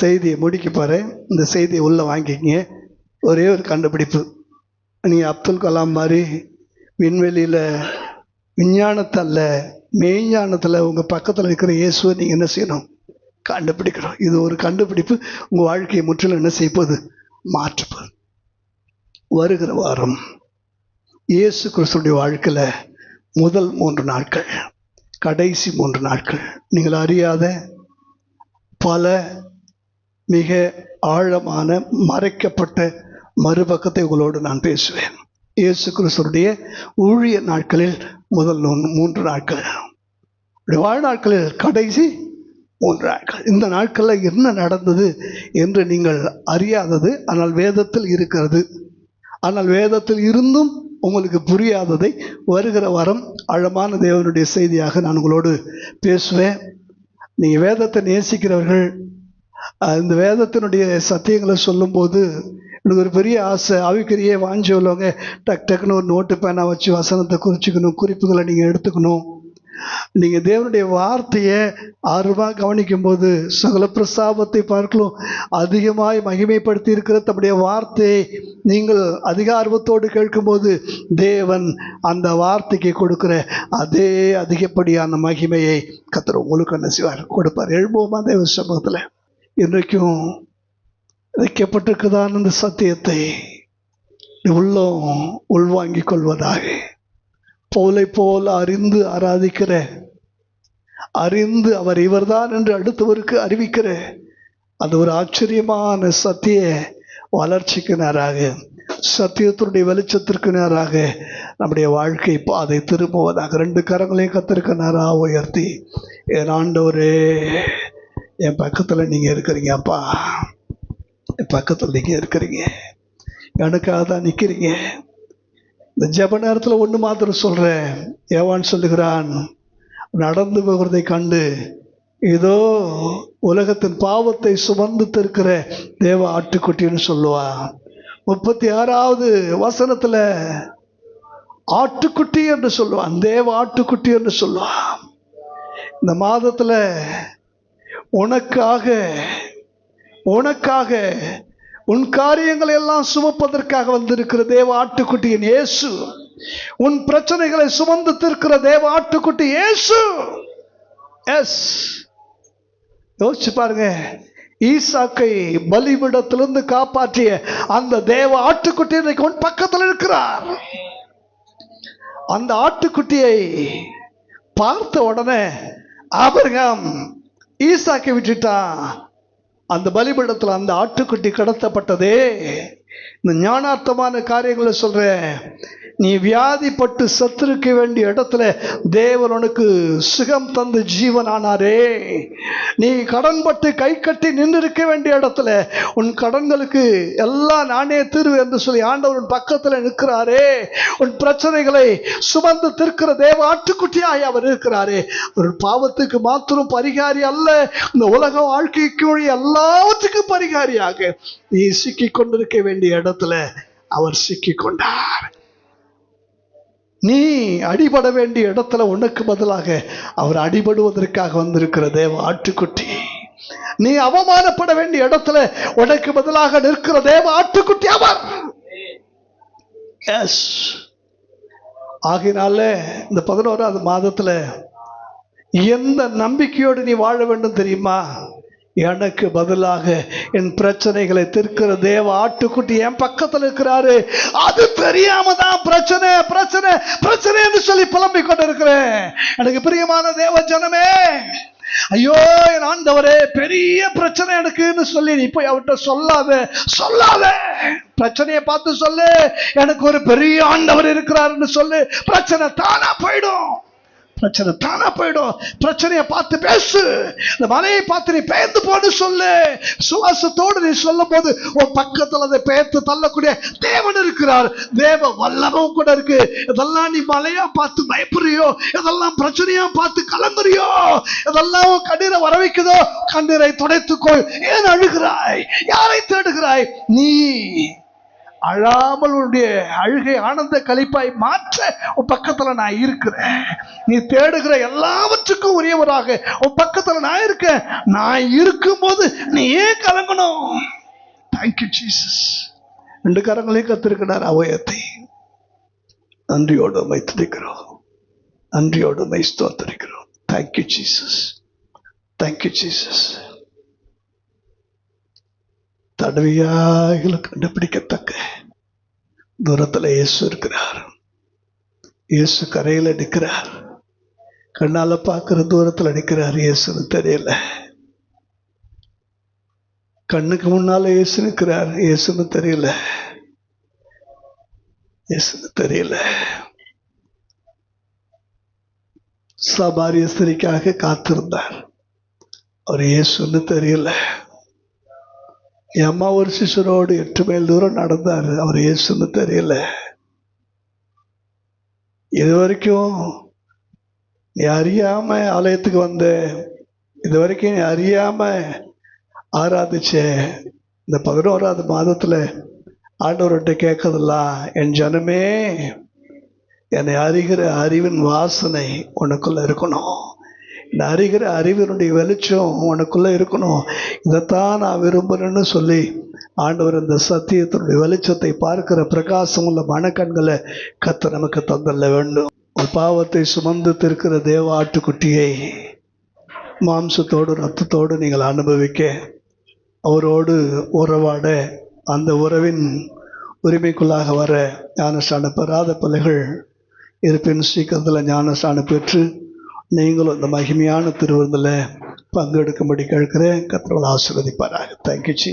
செய்தியை முடிக்க போகிறேன் இந்த செய்தியை உள்ளே வாங்கிக்கிங்க. ஒரே ஒரு கண்டுபிடிப்பு. நீங்கள் அப்துல் கலாம் மாதிரி விண்வெளியில் விஞ்ஞானத்தல்ல மெய்ஞானத்தில் உங்கள் பக்கத்தில் இருக்கிற இயேசுவை நீங்கள் என்ன செய்யணும்? கண்டுபிடிக்கணும். இது ஒரு கண்டுபிடிப்பு. உங்கள் வாழ்க்கையை முற்றிலும் என்ன செய்வது மாற்றுப்பது வருகிற வாரம் இயேசு கிறிஸ்துடைய வாழ்க்கையில் முதல் மூன்று நாட்கள் கடைசி மூன்று நாட்கள். நீங்கள் அறியாத பல மிக ஆழமான மறைக்கப்பட்ட மறுபக்கத்தை உங்களோடு நான் பேசுவேன். இயேசு கிறிஸ்துடைய ஊழிய நாட்களில் முதல் மூன்று- மூன்று நாட்கள். வாழ்நாட்களில் கடைசி மூன்று நாட்கள். இந்த நாட்களில் என்ன நடந்தது என்று நீங்கள் அறியாதது ஆனால் வேதத்தில் இருக்கிறது. ஆனால் வேதத்தில் இருந்தும் உங்களுக்கு புரியாததை வருகிற வாரம் ஆழமான தேவனுடைய செய்தியாக நான் உங்களோடு பேசுவேன். நீங்கள் வேதத்தை நேசிக்கிறவர்கள் இந்த வேதத்தினுடைய சத்தியங்களை சொல்லும்போது எனக்கு ஒரு பெரிய ஆசை ஆவிக்கரிய வாஞ்சி உள்ளவங்க டக் டக்குன்னு ஒரு நோட்டு பேனா வச்சு வசனத்தை குறிச்சிக்கணும் குறிப்புகளை நீங்கள் எடுத்துக்கணும். நீங்கள் தேவனுடைய வார்த்தையை ஆர்வமாக கவனிக்கும் போது சகல பிரசாபத்தை பார்க்கலாம். அதிகமாய் மகிமைப்படுத்தி இருக்கிற தம்முடைய வார்த்தையை நீங்கள் அதிக ஆர்வத்தோடு கேட்கும்போது தேவன் அந்த வார்த்தைக்கு கொடுக்குற அதே அதிகப்படியான மகிமையை கத்துற உங்களுக்கு என்ன செய்வார் கொடுப்பார். எழுபோமா தேவ சமூகத்தில்? இன்றைக்கும் வைக்கப்பட்டிருக்குதான் இந்த சத்தியத்தை உள்ளம் உள்வாங்கிக் கொள்வதாக. போலை போல் அறிந்து ஆராதிக்கிற அறிந்து அவர் இவர்தான் என்று அடுத்தவருக்கு அறிவிக்கிற அது ஒரு ஆச்சரியமான சத்திய வளர்ச்சிக்கு நேராக சத்தியத்தினுடைய வெளிச்சத்திற்கு நேராக நம்முடைய வாழ்க்கை பாதை திரும்புவதாக. ரெண்டு கரங்களையும் கத்திருக்க நேராக உயர்த்தி என் ஆண்டவரே என் பக்கத்தில் நீங்கள் இருக்கிறீங்க அப்பா. என் பக்கத்தில் நீங்கள் இருக்கிறீங்க. எனக்காக தான் நிற்கிறீங்க இந்த ஜெப நேரத்தில் ஒன்று மாத்திரம் சொல்கிறேன் ஏவான் சொல்லுகிறான் நடந்து போகிறதை கண்டு இதோ உலகத்தின் பாவத்தை சுமந்து திருக்கிற தேவ ஆட்டுக்குட்டின்னு சொல்லுவான் முப்பத்தி ஆறாவது வசனத்தில் ஆட்டுக்குட்டி என்று சொல்லுவான் தேவ ஆட்டுக்குட்டி என்று சொல்லுவான் இந்த மாதத்தில் உனக்காக உனக்காக உன் காரியங்களை எல்லாம் சுமப்பதற்காக வந்திருக்கிற தேவ ஆட்டுக்குட்டியின் இயேசு உன் பிரச்சனைகளை சுமந்து தீர்க்கிற தேவ ஆட்டுக்குட்டி இயேசு. எஸ் யோசிச்சு பாருங்க. ஈசாக்கை பலிபிடத்திலிருந்து காப்பாற்றிய அந்த தேவ ஆட்டுக்குட்டி இன்னைக்கு உன் பக்கத்தில் இருக்கிறார். அந்த ஆட்டுக்குட்டியை பார்த்த உடனே ஆபிரகாம் ஈசாக்கை விட்டுட்டான் அந்த பலிபீடத்தில் அந்த ஆட்டுக்குட்டி கடத்தப்பட்டதே. இந்த ஞானார்த்தமான காரியங்களை சொல்கிறேன் நீ வியாதிப்பட்டு சத்துருக்க வேண்டிய இடத்துல தேவன் உனக்கு சுகம் தந்து ஜீவன் ஆனாரே நீ கடன்பட்டு கை கட்டி நின்று இருக்க வேண்டிய இடத்துல உன் கடன்களுக்கு எல்லாம் நானே தீர்வு என்று சொல்லி ஆண்டவர் உன் பக்கத்தில் நிற்கிறாரே. உன் பிரச்சனைகளை சுமந்து திருக்கிற தேவ ஆட்டுக்குட்டியாய் அவர் இருக்கிறாரே. ஒரு பாவத்துக்கு மாத்திரம் பரிகாரி அல்ல. இந்த உலக வாழ்க்கைக்கு எல்லாவற்றுக்கும் பரிகாரியாக நீ சிக்கி கொண்டிருக்க வேண்டிய வேண்டிய இடத்துல அவர் சிக்கி கொண்டார் நீ அடிபட வேண்டிய இடத்துல உனக்கு பதிலாக அவர் அடிபடுவதற்காக வந்திருக்கிற தேவ ஆட்டுக்குட்டி. நீ அவமானப்பட வேண்டிய இடத்துல உனக்கு பதிலாக நிற்கிற தேவ ஆட்டுக்குட்டி அவர். எஸ் ஆகினால இந்த பதினோராவது மாதத்தில் எந்த நம்பிக்கையோடு நீ வாழ வேண்டும் தெரியுமா? எனக்கு பதிலாக என் பிரச்சனைகளை தீர்க்கிற தேவ ஆட்டுக்குட்டி என் பக்கத்தில் இருக்கிறாரு. அது தெரியாம தான் பிரச்சனை பிரச்சனை பிரச்சனைன்னு சொல்லி புலம்பிக் கொண்டிருக்கிறேன். எனக்கு பிரியமான தேவ ஜனமே ஐயோ என் ஆண்டவரே பெரிய பிரச்சனை எனக்குன்னு சொல்லி நீ போய் அவர்கிட்ட சொல்லாத சொல்லாத. பிரச்சனையை பார்த்து சொல்லு. எனக்கு ஒரு பெரிய ஆண்டவர் இருக்கிறாருன்னு சொல்லு. பிரச்சனை தானா போயிடும். பிரச்சனை தானா போயிடும். பிரச்சனையை பார்த்து பேசு. இந்த மலையை பார்த்து நீ பெயர்ந்து போன்னு சொல்லு. சுவாசத்தோடு நீ சொல்லும் போது உன் பக்கத்துல அதை பெயர்த்து தள்ளக்கூடிய தேவன் இருக்கிறார். தேவ வல்லமும் கூட இருக்கு. இதெல்லாம் நீ மலையா பார்த்து பயப்படுறியோ? இதெல்லாம் பிரச்சனையா பார்த்து கலங்குறியோ? இதெல்லாம் உன் கண்ணீரை வர வைக்குதோ? கண்ணீரை துடைத்துக்கொள். ஏன் அழுகிறாய்? யாரை தேடுகிறாய்? நீ. அழாமல் உன்னுடைய அழுகை ஆனந்த கழிப்பாய் மாற்ற உன் பக்கத்தில் நான் இருக்கிறேன். நீ தேடுகிற எல்லாவற்றுக்கும் உரியவராக உன் பக்கத்தில் நான் இருக்கேன். நான் இருக்கும்போது நீ ஏன் கலங்கணும்? தேங்க்யூ ஜீசஸ் ரெண்டு கரங்களையும் கத்திருக்கிறார் அவயத்தை. நன்றியோடு மை துதிக்கிறோம். நன்றியோடு மை ஸ்தோத்தரிக்கிறோம். தேங்க்யூ ஜீசஸ் தேங்க்யூ ஜீசஸ் தடவையாக கண்டுபிடிக்கத்தக்க தூரத்துல இயேசு இருக்கிறார். இயேசு கரையில நிற்கிறார். கண்ணால பார்க்குற தூரத்துல நிற்கிறார் இயேசுன்னு தெரியல. கண்ணுக்கு முன்னால இயேசு நிற்கிறார். இயேசுன்னு தெரியல. இயேசுன்னு தெரியல. சபாரிய ஸ்திரிக்காக காத்திருந்தார். அவர் இயேசுன்னு தெரியல. என் அம்மா ஒரு சிசுரோடு எட்டு மைல் தூரம் நடந்தார். அவர் ஏசுன்னு தெரியல. இது வரைக்கும் நீ அறியாம ஆலயத்துக்கு வந்த இது வரைக்கும் நீ அறியாம ஆராதிச்ச இந்த பதினோராவது மாதத்துல ஆண்டவர்கிட்ட கேட்கறதெல்லாம் என் ஜனமே என்னை அறிகிற அறிவின் வாசனை உனக்குள்ள இருக்கணும். இந்த அறிகிற அறிவினுடைய வெளிச்சம் உனக்குள்ளே இருக்கணும். இதைத்தான் நான் விரும்புகிறேன்னு சொல்லி ஆண்டவர் இந்த சத்தியத்தினுடைய வெளிச்சத்தை பார்க்கிற பிரகாசம் உள்ள மனக்கண்களை கத்த நமக்கு தந்தல்ல வேண்டும். ஒரு பாவத்தை சுமந்து திருக்கிற தேவ ஆட்டுக்குட்டியை மாம்சத்தோடு ரத்தத்தோடு நீங்கள் அனுபவிக்க. அவரோடு உறவாட அந்த உறவின் உரிமைக்குள்ளாக வர ஞானஸ்தான பெறாத பிள்ளைகள் இருப்பின் சீக்கிரத்தில் ஞானஸ்தானம் பெற்று நீங்களும் இந்த மகிமையான திருவிருந்தில் பங்கெடுக்கும்படி கேட்கிறேன். கத்திரவள் ஆசீர்வதிப்பாராக. தேங்க்யூ